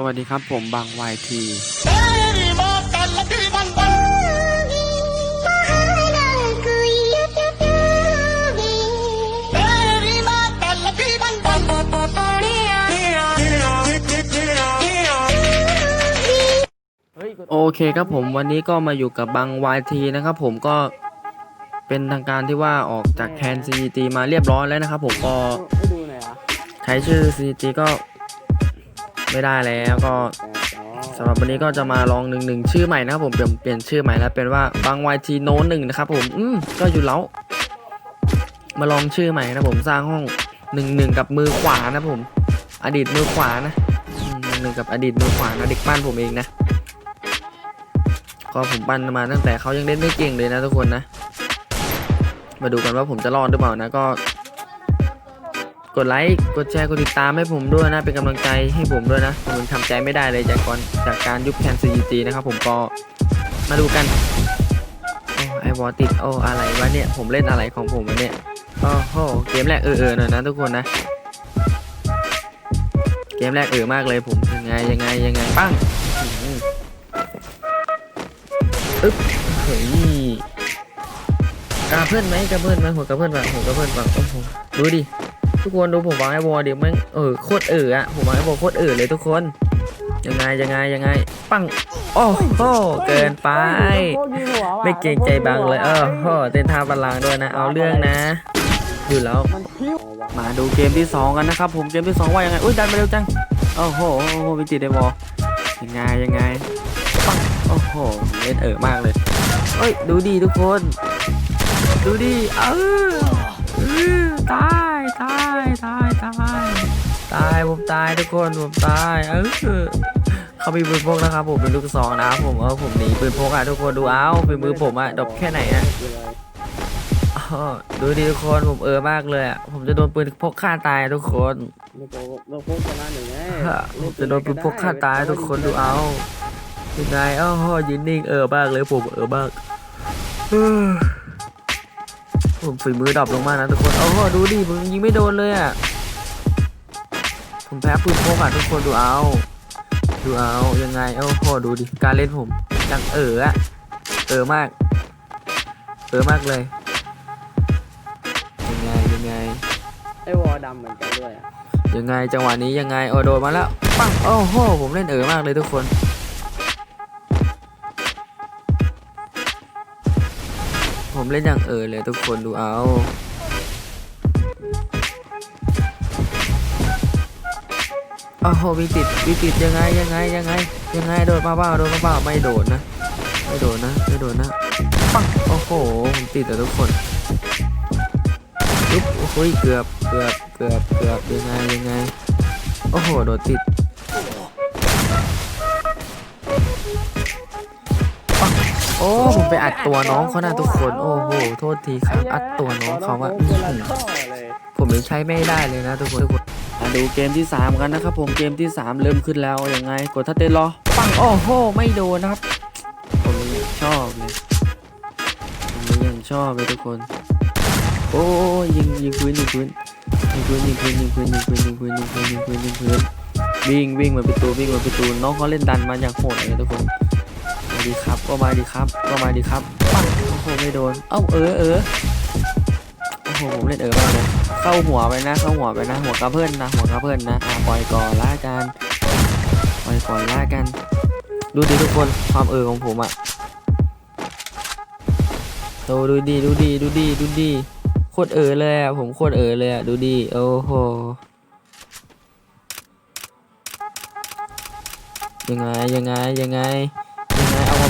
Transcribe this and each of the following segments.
สวัสดีครับผมบางวายทีโอเคครับผมวันนี้ก็มาอยู่กับบางวายทีนะครับผมก็เป็นทางการที่ว่าออกจากแคนซีจีมาเรียบร้อยแล้วนะครับผมก็ใช้ชื่อซีจีก็ ไม่ได้แล้วก็สำหรับวันนี้ก็จะมาลองหนึ่งหนึ่งชื่อใหม่นะครับผมเปลี่ยนเปลี่ยนชื่อใหม่แล้วเป็นว่าบางวายทีโนหนึ่งนะครับผมอืมก็อยู่แล้ว มาลองชื่อใหม่นะผมสร้างห้องหนึ่งหนึ่งกับมือขวานะผม อดีตมือขวานะหนึ่งหนึ่งกับอดีตมือขวานะเด็กปั้นผมเองนะก็ผมปั้นมาตั้งแต่เขายังเล่นไม่เก่งเลยนะทุกคนนะ มาดูกันว่าผมจะรอดหรือเปล่านะก็ กดไลค์ กดแชร์ กดติดตามให้ผมด้วยนะ เป็นกำลังใจให้ผมด้วยนะ ผมยังทำใจไม่ได้เลยจากก่อนจากการยุบแคน CGT นะครับผมก็มาดูกันโอ้ไอวอติดโอ้อะไรวะเนี่ย ผมเล่นอะไรของผมวะเนี่ยโอ้โหเกมแรกเออเออหน่อยนะทุกคนนะ เกมแรกเออมากเลยผมยังไงยังไงยังไงปั้งอื้อหืออึ๊บเฮ้ยกาเพื่อนไหมกาเพื่อนไหมหัวกาเพื่อนป่ะหัวกาเพื่อนป่ะโอ้โหดูดิ ทุกคนดูผมวางไอ้วอลดิแม่งเออโคตรเอออะผมวางไอ้วอลโคตรเออเลยทุกคนยังไงยังไงยังไง ปังโอ้โหเกินไป ไม่เกรงใจบังเลยเออโหเต้นท่าบัลลังด้วยนะ เอาเรื่องนะอยู่แล้วมาดูเกมที่ 2 กันนะครับ ผมเกมที่ 2 ว่ายังไงอุ้ยดันมาเร็วจังโอ้โหโอ้โหวิจิตได้บอยังไงยังไงปังโอ้โหเล่นเออมากเลยเอ้ยดูดีทุกคน ดูดีเออเออตายตาย ตายตายตายผมตายทุกคนผมตายเออเขามีปืนพกนะครับผมเป็นลูกซองนะครับผมเออผมหนีปืนพกอะทุกคนดูเอาปืนมือผมอะดรอปแค่ไหนอะอ้าวดูดิทุกคนผมเออมากเลยอะผมจะโดนปืนพกฆ่าตายทุกคนโลโก้โลโก้ชนะหนึ่งไงผมจะโดนปืนพกฆ่าตายทุกคนดูเอายังไงอ้าวยืนนิ่งเออมากเลยผมเออมากเฮ้อ ผมฝีมือดรอปลงมากนะทุกคนโอ้โหดูดิผมยิงไม่โดนเลยอะผมแพ้ปืนพกอะทุกคนดูเอา ดูเอายังไงโอ้โหดูดิการเล่นผมยังเอออะเออมาก เออมากเลยยังไงยังไงไอ้วอลดำเหมือนกันด้วยอะยังไงจังหวะนี้ยังไงโอโดนมาแล้วปังโอ้โหผมเล่นเอ๋อมากเลยทุกคน ผมเล่นอย่างเออเลยทุกคนดูเอาโอ้โหวิติดวิติดยังไงยังไงยังไงยังไงโดนมาเปล่าโดนมาเปล่าไม่โดนนะ ไม่โดนนะไม่โดนนะปังโอ้โหผมติดแต่ทุกคนโอ้โหเกือบเกือบเกือบเกือบยังไงยังไงโอ้โหโดดติด ผมไปอัดตัวน้องเขานะทุกคน โอ้โห โทษทีครับ อัดตัวน้องเขาอะโลโก้คนละข้อเลยผมยังใช้ไม่ได้เลยนะทุกคนทุกคนมาดูเกมที่ 3 กันนะครับผมเกมที่ 3 เริ่มขึ้นแล้วยังไง กดทัดเต้นรอ ปัง โอ้โห ไม่โดนนะครับ ผมยังชอบเลยผมยังชอบเลยทุกคน โอ้ยยิงยิงพื้นยิงพื้นยิงพื้นยิงพื้นยิงพื้นยิงพื้นยิงพื้นยิงพื้นยิงพื้นยิงพื้นวิ่งวิ่งมาประตูวิ่งมาประตูน้องเขาเล่นดันมาอย่างโหดเลยทุกคนมา ดีครับ ก็มาดีครับ ก็มาดีครับปังโอ้โหไม่โดน เอ้าเออเออโอ้โหผมเล่นเออมากเลยเข้าหัวไปนะ เข้าหัวไปนะ หัวกระเพื่อนนะ หัวกระเพื่อนนะอ่าปล่อยก่อนละกันปล่อยก่อนละกัน ดูดิทุกคนความเออของผมอะโตดูดีดูดีดูดีดูดีโคตรเออเลยอะผมโคตรเออเลยอะดูดิโอ้โหยังไงยังไงยังไง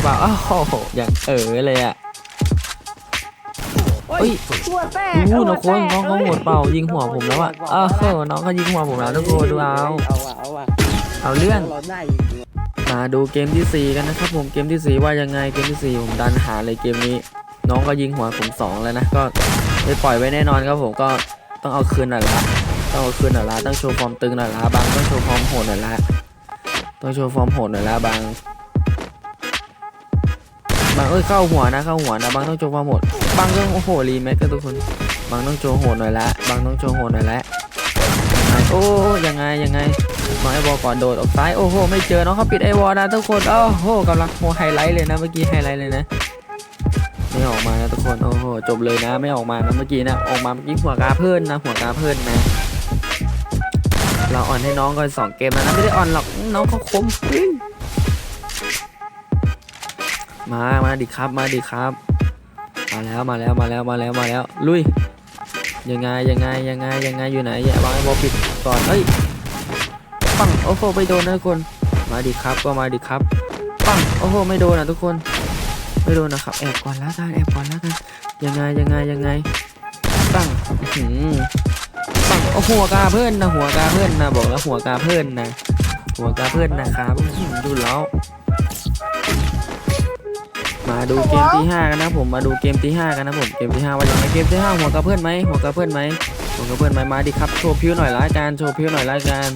เอามาเปล่าอ้าวโหอย่างเออเลยอะเฮ้ยตัวแตกอู้น้องคนน้องเขาหัวเป่ายิงหัวผมแล้วอะอ้าวโหน้องเขายิงหัวผมแล้วทุกคนดูเอาเอาว่ะเอาว่ะเอาเรื่องเราได้อีกมาดูเกมที่สี่กันนะครับผมเกมที่สี่ว่ายังไงเกมที่สี่ผมดันหาเลยเกมนี้ น้องก็ยิงหัวผมสองแล้วนะก็ไปปล่อยไว้แน่นอนครับผมก็ต้องเอาคืนหน่อยละต้องเอาคืนหน่อยละต้องโชว์ฟอร์มตึงหน่อยละบางต้องโชว์ฟอร์มโหดหน่อยละต้องโชว์ฟอร์มโหดหน่อยละบาง บางเอ้ยเข้าหัวนะเข้าหัวนะบางต้องโชว์ฟอร์มดบางต้องโอ้โหรีแม็กกันทุกคนบางต้องโชว์โหดหน่อยละบางต้องโชว์โหดหน่อยละโอ้ยังไงยังไงวาไอวอลก่อนโดดออกซ้ายโอ้โหไม่เจอน้องเขาปิดไอวอลนะทุกคนโอ้โหกำลังโหไฮไลท์เลยนะเมื่อกี้ไฮไลท์เลยนะไม่ออกมานะทุกคนโอ้โหจบเลยนะ ไม่ออกมานะเมื่อกี้นะออกมาเมื่อกี้หัวกาเพิ่อนนะหัวกาเพิ่อนนะเราอ่อนให้น้องก่อนสองเกมแล้วนะไม่ได้อ่อนหรอกน้องเขาคมเฮ้ มา มาดิครับ มาดิครับ มาแล้ว มาแล้ว มาแล้ว มาแล้ว มาแล้ว ลุย ยังไง ยังไง ยังไง ยังไง อยู่ไหนอย่าวางไอ้บอปิดก่อน เฮ้ย ปัง โอ้โห ไปโดนนะทุกคน มาดิครับ ก็มาดิครับ ปัง โอ้โห ไม่โดนนะทุกคน ไม่โดนนะครับ แอบก่อนแล้วกัน แอบก่อนแล้วกัน ยังไง ยังไง ยังไง ปังอื้อหือปัง โอ้หัวกาเพื่อนนะ หัวกาเพื่อนนะ บอกแล้วหัวกาเพื่อนนะ หัวกาเพื่อนนะครับดูแล้ว มาดูเกมที่ห้ากันนะผมมาดูเกมที่ห้ากันนะผมเกมที่ห้าว่ายังไงเกมที่ห้าหัวกระเพื่อนไหมหัวกระเพื่อนไหมหัวกระเพื่อนไหมมาดิครับโชว์พิ้วหน่อยละกันโชว์พิ้วหน่อยละกัน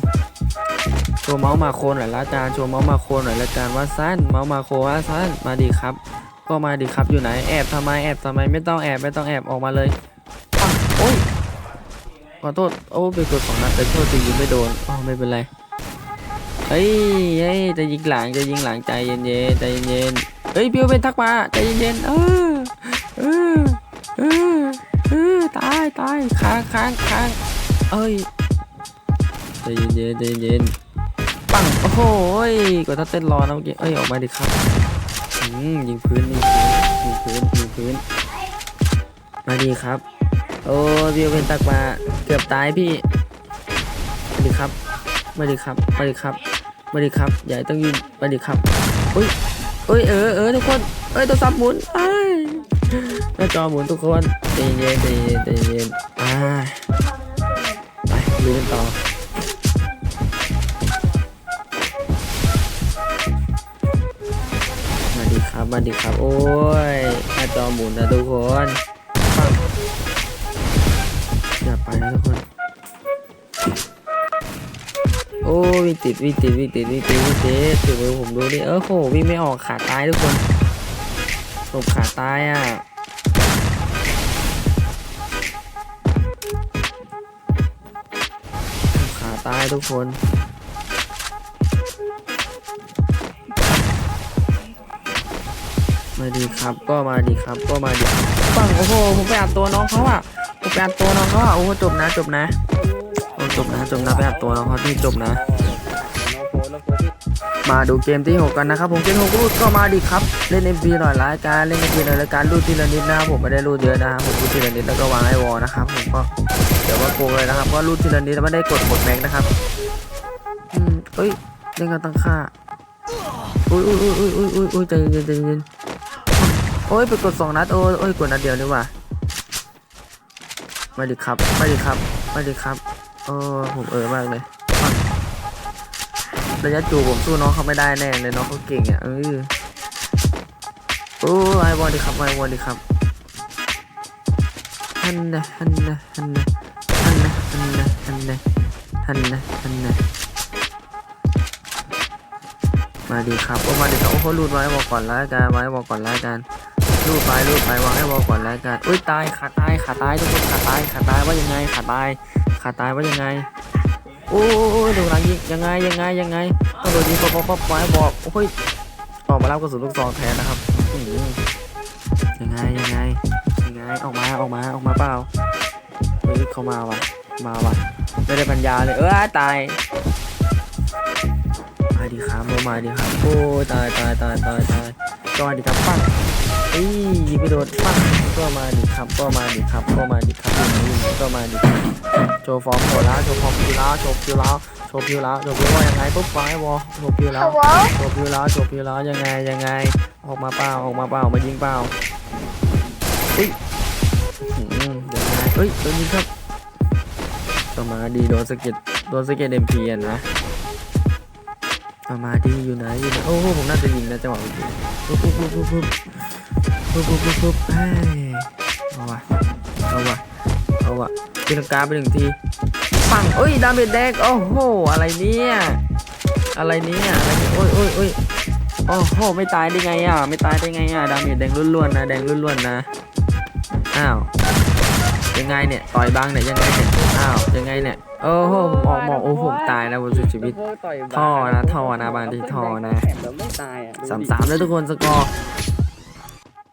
โชว์เมาส์มาโครหน่อยละกันโชว์เมาส์มาโครหน่อยละกันว่าสั้นเมาส์มาโครว่าสั้นมาดิครับ ก็มาดิครับอยู่ไหนแอบทำไมแอบทำไมไม่ต้องแอบไม่ต้องแอบออกมาเลยโอ้ยขอโทษโอ้ไปกดสองนัดแต่โทษจริงๆไม่โดนอ๋อไม่เป็นไรเฮ้ยเฮ้ยจะยิงหลังจะยิงหลังใจเย็นๆใจเย็นๆ เฮ้ยพี่เป็นทักมาใจเย็นๆเออเออเออเออตายตายค้างค้างค้างเอ้ยใจเย็นๆใจเย็นๆปังโอ้โหกดทับเต้นรอนะเมื่อกี้เอ้ยออกมาดิครับอืมยิงพื้นยิงพื้นยิงพื้นยิงพื้นมาดีครับ โอ้พี่เป็นทักมาเกือบตายพี่มาดีครับมาดีครับมาดีครับมาดีครับอย่าให้ต้องยิงมาดีครับอุ้ย เอ้ยเออเออทุกคนเอ้ยตัวซับหมุนไอ้หน้าจอหมุนทุกคนใจเย็นใจเย็นใจเย็นอ่าไปลุยกันต่อมาดีครับมาดีครับโอ้ยหน้าจอหมุนนะทุกคนอย่าไปนะทุกคน โอ้วิ่งติดวิ่งติดวิ่งติดวิ่งติดวิ่งติดถือมือผมดูดิเออโหวิ่งไม่ออกขาตายทุกคนผมขาตายอะขาตายทุกคนมาดีครับก็มาดีครับก็มาดีปังโอ้โหผมไปอัดตัวน้องเขาอะผมไปอัดตัวน้องเขาอะโอ้โหจบนะจบนะ จบนะจบนะไปอัดตัวน้องเขาที่จบนะโนโฟโนโฟที่มาดูเกมที่ 6 กันนะครับ ผมเกม6รูดก็มาดิครับเล่น MP หน่อยรายการเล่น MP หน่อยรายการรูดทีละนิดนะครับผมไม่ได้รูดเยอะนะครับผมรูดทีละนิดแล้วก็วางไอวอลนะครับผมก็เดี๋ยวว่าโกงเลยนะครับก็รูดทีละนิดแล้วไม่ได้กดกดแม็กนะครับอืมเอ้ยเล่นกันตั้งค่าอุ้ยอุ้ยอุ้ยอุ้ยอุ้ยอุ้ยอุ้ยใจเย็นใจเย็นโอ้ยไปกดสองนัดโอ้ยโอ้ยกดนัดเดียวนี่หว่ามาดิครับมาดิครับมาดิครับ เออผมเออมากเลยระยะจูผมสู้น้องเขาไม่ได้แน่เลยน้องเขาเก่งอะเออโอ้ไอวอนดีครับไอวอนดีครับฮันนะฮันนะฮันนะฮันนะฮันนะฮันนะฮันนะทันนะมาดีครับโอ้มาดีครับโอ้เขาลูดไว้บอกก่อนแล้วกันไว้บอกก่อนแล้วกันลูดไปลูดไปวางให้วอลก่อนแล้วกันอุ้ยตายขาตายขาตายทุกคนขาตายขาตายว่ายังไงขาตาย ขาตายว่ายังไง โอ้ยดูหลังยิงยังไงยังไงยังไงต้องโดนยิงป๊อปป๊อปป๊อปไว้บอก โอ้ยออกมารับกระสุนลูกซองแทนนะครับยังไงยังไงยังไงออกมาออกมาออกมาเปล่าเฮ้ยเขามาว่ะมาว่ะไม่ได้ปัญญาเลยเออตายมาดีครับมาดีครับโอ้ยตายตายตายตายตายก็มาดีครับปัง เอ้ยยิงไปโดนปังก็มาดีครับ ก็มาดีครับ ก็มาดีครับยิงก็มาดีครับโชว์ฟอร์มโชว์แล้วโชว์ฟอร์มพิวแล้วโชว์พิวแล้วโชว์พิวแล้วโชว์พิวว่ายังไงปุ๊บวางไอ้วอลโชว์พิวแล้วโชว์พิวแล้วโชว์พิวแล้วยังไงยังไง ออกมาเปล่าออกมาเปล่ามายิงเปล่าอุ้ยอื้อหือยังไงเอ้ยโดนยิงครับก็มาดีโดนสะเก็ดโดนสะเก็ดเอ็มพีอะนะก็มาดีอยู่ไหนอยู่ไหนโอ้โหผมน่าจะยิงนะจังหวะเมื่อกี้ปุ๊บปุ๊บปุ๊บปุ๊บ ปุ๊บปุ๊บปุ๊บปุ๊บเฮ้ยเอาวะเอาวะเอาวะตีลังกาไปหนึ่งทีปังเอ้ยดาเมจแดงโอ้โหอะไรเนี่ยอะไรเนี่ยอะไรเนี่ยโอ้ยโอ้ยโอ้ยโอ้โหไม่ตายได้ไงอะไม่ตายได้ไงอะดาเมจแดงล้วนๆนะแดงล้วนๆนะอ้าวยังไงเนี่ยต่อยบ้างเนี่ยยังไงเนี่ยอ้าวยังไงเนี่ยโอ้โหผมออกหมอกโอ้โหผมตายแล้วบนสุดชีวิตท่อนะท่อนะบางทีท่อนะสามสามแล้วทุกคนสกอร์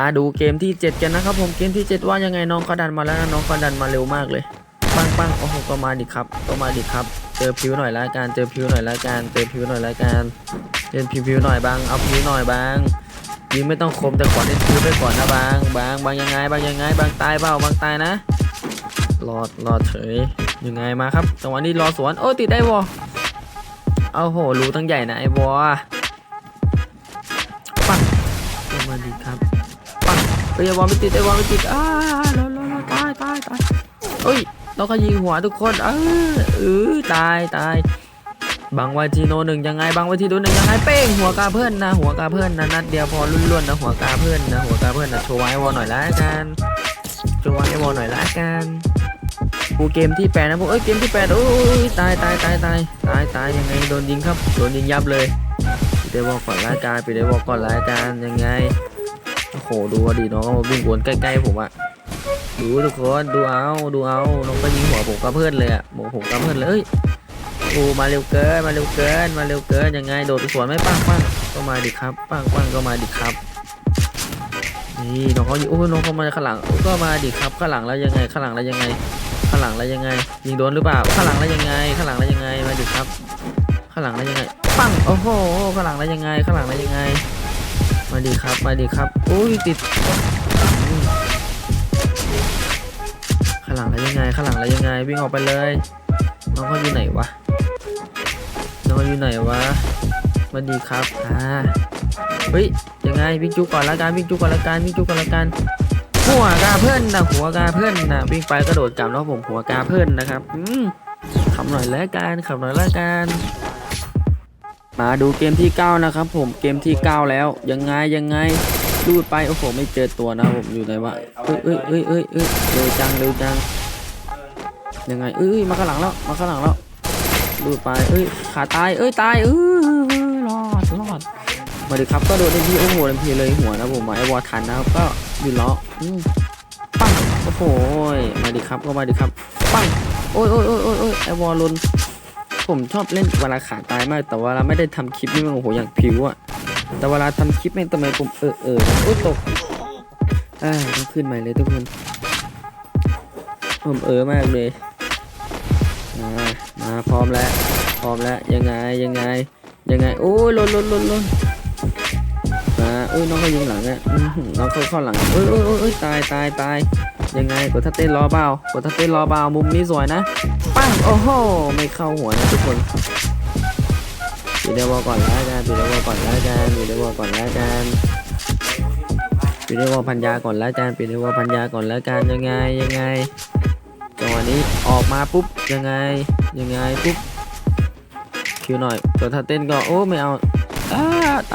มาดูเกมที่ 7 กันนะครับผมเกมที่ 7 ว่ายังไงน้องเขาดันมาแล้วนะน้องเขาดันมาเร็วมากเลยปังปังโอ้โหก็มาดิครับก็มาดิครับ เจอผิวหน่อยละกันเจอผิวหน่อยละกันเจอผิวหน่อยละกันเล่นผิวผิวหน่อยบางเอาผิวหน่อยบางยิงไม่ต้องคมแต่ขอเล่นผิวไปก่อนนะบางบางบางยังไงบางยังไงบางตายเปล่าบางตายนะรอดรอดเฉยยังไงมาครับจังหวะนี้รอสวนโอ้ติดได้วอเอาโหรู้ทั้งใหญ่นะไอ้วอ เอ้ยไอ้วอไม่ติดไอ้วอไม่ติดอ้าแล้วแล้วแล้วตายตายตายเอ้ยเราก็ยิงหัวทุกคนเออเออตายตายบางวาทีโนหนึ่งยังไงบางวาทีโนหนึ่งยังไงเป้งหัวกาเพื่อนนะหัวกาเพื่อนนะนัดเดียวพอล้วนๆนะหัวกาเพื่อนนะหัวกาเพื่อนนะโชว์ไว้วอลหน่อยละกันโชว์ไว้วอลหน่อยละกันกูเกมที่แปดนะพวกเอ้ยเกมที่แปดโอ้ยตายตายตายตายตายตายยังไงโดนยิงครับโดนยิงยับเลยปิดวอลก่อนละกันปิดวอลก่อนละกันยังไง หดูว่าดีน้องมาวิ่งวนใกล้ๆผมอะดูทุกคนดูเอาดูเอาน้องก็ยิงหัวผมกับเพื่อนเลยอะบอกผมกับเพื่อนเลยเอ้ยโอ้มาเร็วเกินมาเร็วเกินมาเร็วเกินยังไงโดดไปสวนไม่ปังปังก็มาดิครับปังปังก็มาดิครับนี่น้องเขายิงโอ้น้องเขามาข้างหลังก็มาดิครับข้างหลังแล้วยังไงข้างหลังแล้วยังไงข้างหลังแล้วยังไง ยิงโดนหรือเปล่าข้างหลังแล้วยังไงข้างหลังแล้วยังไงมาดิครับข้างหลังแล้วยังไงปังโอ้โหข้างหลังแล้วยังไงข้างหลังแล้วยังไง มาดิครับ มาดิครับ อุ้ยติดข้างหลังแล้วยังไงข้างหลังแล้วยังไง วิ่งออกไปเลย น้องเขาอยู่ไหนวะ น้องเขาอยู่ไหนวะ มาดีครับ อ่า เฮ้ย ยังไงวิ่งจุกก่อนละกัน วิ่งจุกก่อนละกัน วิ่งจุกก่อนละกัน หัวกาเพื่อนนะหัวกาเพื่อนนะวิ่งไปกระโดดกลับแล้วผมหัวกาเพื่อนนะครับ อืมขับหน่อยแล้วกันขับหน่อยแล้วกัน มาดูเกมที่ 9 นะครับผมเกมที่ 9 แล้ว ยังไงยังไงดูดไปโอ้โหไม่เจอตัวนะผมอยู่ไหนวะเอ้ยเอ้ยเอ้ยเอ้ยเอ้ยเร็วจังเร็วจังยังไงเอ้ยมาข้างหลังแล้วมาข้างหลังแล้วดูดไปเอ้ยขาตายเอ้ยตายเออรอดรอดมาดิครับก็โดนเอ็มพีโอ้โหเอ็มพีเลยหัวนะผมมาไอวอทันนะครับก็ยู่ล้ออืปังโอ้โหมาดิครับก็มาดิครับปังโอ้ยโอ้ยโอ้ยโอ้ยโอ้ยไอวอลลน ผมชอบเล่นเวลาขาตายมาก แต่เวลาไม่ได้ทำคลิปนี่มันโอ้โหอย่างผิวอะแต่เวลาทำคลิปแม่งทำไมผมเออเออโอ้ตกอ่าต้องขึ้นใหม่เลยทุกคน ผมเออมากเลยมามาพร้อมแล้ว พร้อมแล้วยังไงยังไงยังไงโอ้ยลนลนลนลน มาเอ้ยน้องเขายิงหลังอะน้องเขาเข้าหลังเอ้ยเอ้ยเอ้ยตายตายตายยังไงกดทัดเต้นรอเปล่ากดทัดเต้นรอเปล่ามุมนี้สวยนะปั้งโอ้โหไม่เข้าหัวนะทุกคนปิดเดวอก่อนแล้วกันปิดเดวอก่อนแล้วกันปิดเดวอก่อนแล้วกันปิดเดวอพันยาก่อนแล้วกันปิดเดวอพันยาก่อนแล้วกันยังไงยังไงจังหวะนี้ออกมาปุ๊บยังไงยังไงปุ๊บคิวหน่อยตัวถ้าเต้นก็โอ้ไม่เอาอ้า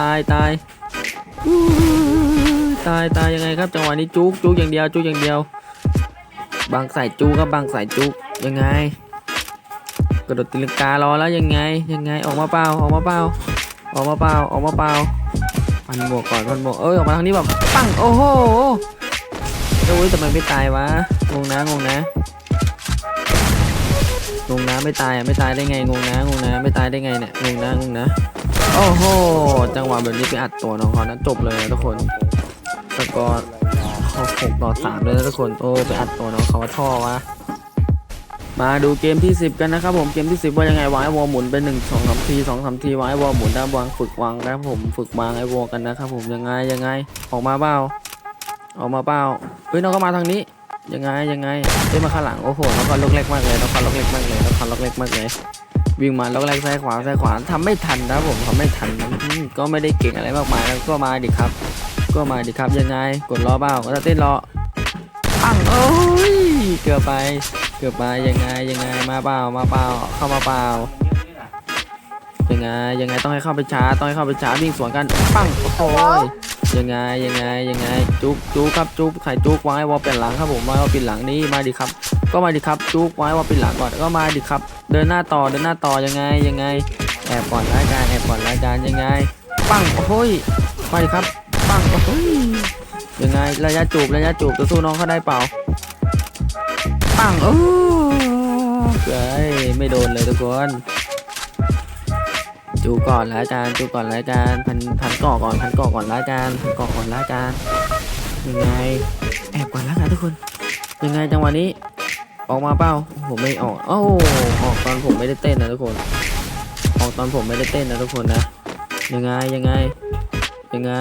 ตายตาย ตายตายยังไงครับจังหวะนี้จุกจุกอย่างเดียวจุกอย่างเดียว บางใส่จุกครับบางใส่จุกยังไง กระโดดตีลังการอแล้วยังไง ยังไงออกมาเปล่าออกมาเปล่าออกมาเปล่าออกมาเปล่าพันบวกก่อนพันบวกเอ้ยออกมาทางนี้แบบปังโอ้โหโอ้ยทำไมไม่ตายวะงงนะงงนะงงนะไม่ตายไม่ตายได้ไงงงนะงงนะไม่ตายได้ไงเนี่ยงงนะงงนะ โอ้โห จังหวะแบบนี้ไปอัดตัวน้องเขานะจบเลยนะทุกคนสกอร์หกต่อสามเลยนะทุกคน โอ้ ไปอัดตัวน้องเขาท่อวะ มาดูเกมที่ 10 กันนะครับผม เกมที่ 10 ว่ายังไงวางไอวอลหมุนไป1 2 3ที2 3ทีวางไอวอลหมุนด้านวางฝึกวางนะครับผม ฝึกวางไอวอกันนะครับผม ยังไงยังไง ออกมาเปล่าออกมาเปล่าเฮ้ยน้องก็มาทางนี้ยังไงยังไงเฮ้ยมาข้างหลังโอ้โหน้องก็ล็อกเล็กมากเลยน้องก็ล็อกเล็กมากเลยน้องก็ล็อกเล็กมากเลย วิ่งมาล็อกเล็กซ้ายขวาซ้ายขวาทำไม่ทันนะผมทำไม่ทันก็ไม่ได้เก่งอะไรมากมายแล้วก็มาดิครับ ก็มาดิครับยังไง กดรอเปล่าก็เต้นรอปังโอ้ยเกือบไป เกือบไปยังไงยังไงมาเปล่ามาเปล่าเข้ามาเปล่ายังไงยังไงต้องให้เข้าไปช้าต้องให้เข้าไปช้าวิ่งสวนกันปังโอ้ย ยังไงยังไงยังไงจุกจุกครับจุกไข่จุกไอ้วอลเป็นหลังครับผมวางไอ้วอลเป็นหลังนี่มาดิครับ ก็มาดิครับจุกไอ้วอลเป็นหลังก่อนก็มาดิครับ เดินหน้าต่อเดินหน้าต่อยังไงยังไงแอบก่อนรายการแอบก่อนรายการยังไง ปังโอ้ยมาดิครับปังโอ้ยยังไงระยะจูบระยะจูบจะสู้น้องเขาได้เปล่าปังโอ้ยไม่โดนเลยทุกคน จูก่อนล้วกันจูก่อนล้วกันพันพันก่อก่อนพันก่อก่อนล้วกันพันก่อก่อนล้วกันยังไงแอบก่อนล้วกันทุกคน ยังไงจังหวะนี้ ออกมาเปล่าผมไม่ออกโอ้ออกตอนผมไม่ได้เต้นนะทุกคน ออกตอนผมไม่ได้เต้นนะทุกคนนะยังไงยังไงยังไง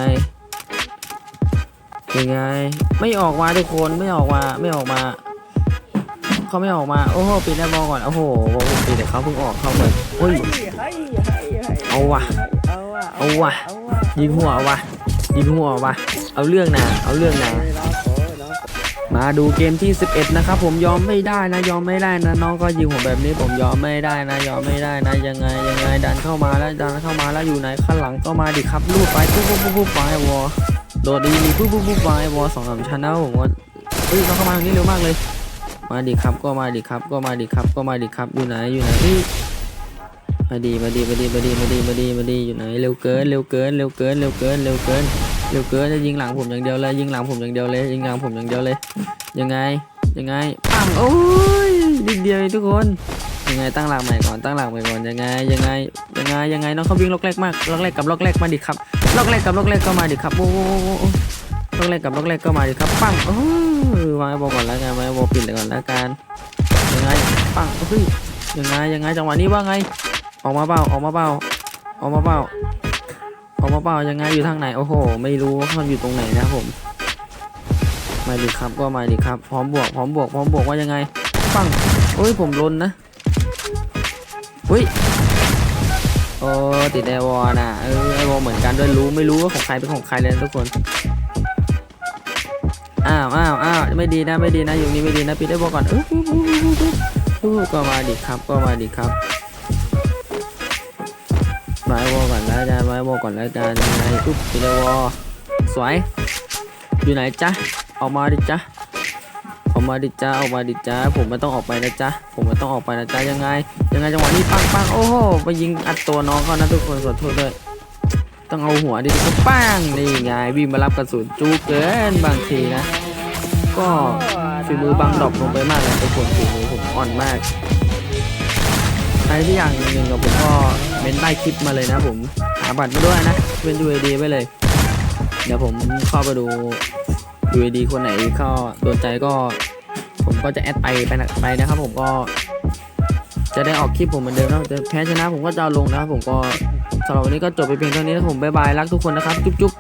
ยังไง ไม่ออกมาทุกคนไม่ออกมาไม่ออกมาเขาไม่ออกมา โอ้โหปิดได้บอลก่อน โอ้โหผมปิดแต่เขาเพิ่งออกเข้ามาเฮ้ยเอาว่ะ เอาว่ะเอาว่ะเอาว่ะยิงหัววะยิงหัววะเอาเรื่องนะเอาเรื่องนะมาดูเกมที่ 11 นะครับ ผมยอมไม่ได้นะ ยอมไม่ได้นะ น้องก็ยิงผมแบบนี้ผมยอมไม่ได้นะ ยอมไม่ได้นะ ยังไงยังไงดันเข้ามาแล้วดันเข้ามาแล้วอยู่ไหนข้างหลังก็มาดิครับลูดไปปุ๊บปุ๊บปุ๊บปุ๊บไปวอโดดดีมีปุ๊บปุ๊บปุ๊บไปวอสองสามชั้นนะผมว่าเฮ้ยน้องเข้ามาตรงนี้เร็วมากเลย มาดิครับก็มาดิครับก็มาดิครับก็มาดิครับอยู่ไหนอยู่ไหนเฮ้ย มาดีมาดีมาดีมาดีมาดีมาดีมาดีอยู่ไหนเร็วเกินเร็วเกินเร็วเกินเร็วเกินเร็วเกินเร็วเกินจะยิงหลังผมอย่างเดียวเลยยิงหลังผมอย่างเดียวเลยยิงหลังผมอย่างเดียวเลย ยังไงยังไงปังโอ้ยนิดเดียวทุกคนยังไงตั้งหลักใหม่ก่อนตั้งหลักใหม่ก่อนยังไงยังไงยังไงยังไงน้องเขาวิ่งล็อกแรกมากล็อกแรกกับล็อกแรกมาดิครับล็อกแรกกับล็อกแรกก็มาดิครับโอ้ล็อกแรกกับล็อกแรกก็มาดิครับปังโอ้ยวางไอ้บอลก่อนแล้วกันวางไอ้บอลปิดเลยก่อนแล้วกันยังไงปังเฮ้ยยังไงยังไงจังหวะนี้ว่าไง ออกมาเปล่าออกมาเปล่าออกมาเปล่าออกมาเปล่ายังไงอยู่ทางไหนโอ้โห ไม่รู้ว่ามันอยู่ตรงไหนนะผมมาดิครับก็มาดิครับ พร้อมบวกพร้อมบวกพร้อมบวกว่ายังไงปังโอ้ยผมลนนะอุ้ยโอ้ติดไอวอน่ะเออไอวอเหมือนกันด้วยรู้ไม่รู้ว่าของใครเป็นของใครเลยทุกคนอ้าวอ้าวอ้าวไม่ดีนะไม่ดีนะอยู่นี่ไม่ดีนะปิดไอวอลก่อนอุ๊บอุ๊บอุ๊บอุ๊บอุ๊บอุ๊บก็มาดิครับก็มาดิครับ ไอวอลก่อนแล้วอาจารย์มาไอวอลก่อนแล้วอาจารย์ยังไงปุ๊บปิดไอวอลสวย อยู่ไหนจ๊ะออกมาดิจ๊ะออกมาดิจ้าออกมาดิจ้าผมไม่ต้องออกไปนะจ๊ะผมไม่ต้องออกไปนะจ๊ะยังไง ยังไงจังหวะนี้ปังปังโอ้โหไปยิงอัดตัวน้องเขานะทุกคนขอโทษด้วยต้องเอาหัวดิก็ปังนี่ไงวิ่งมารับกระสุนจูเกินบางทีนะ ก็ฝีมือบังดรอปลงไปมากเลยทุกคนฝีมือผมอ่อนมากใครที่อยากหนึ่งกับผมก็ เม้นใต้คลิปมาเลยนะผมหาบัตรมาด้วยนะเป็นดูดีไปเลย เดี๋ยวผมเข้าไปดูดูดีคนไหนเข้าโดนใจก็ ผมก็จะแอดไปไปนะไปนะครับ ผมก็ จะได้ออกคลิปผมเหมือนเดิมนะจะแพ้ชนะผมก็จะเอาลงนะครับผมก็สำหรับวันนี้ก็จบไปเพียงเท่านี้นะผมบ๊ายบายรักทุกคนนะครับจุ๊บจุ๊บ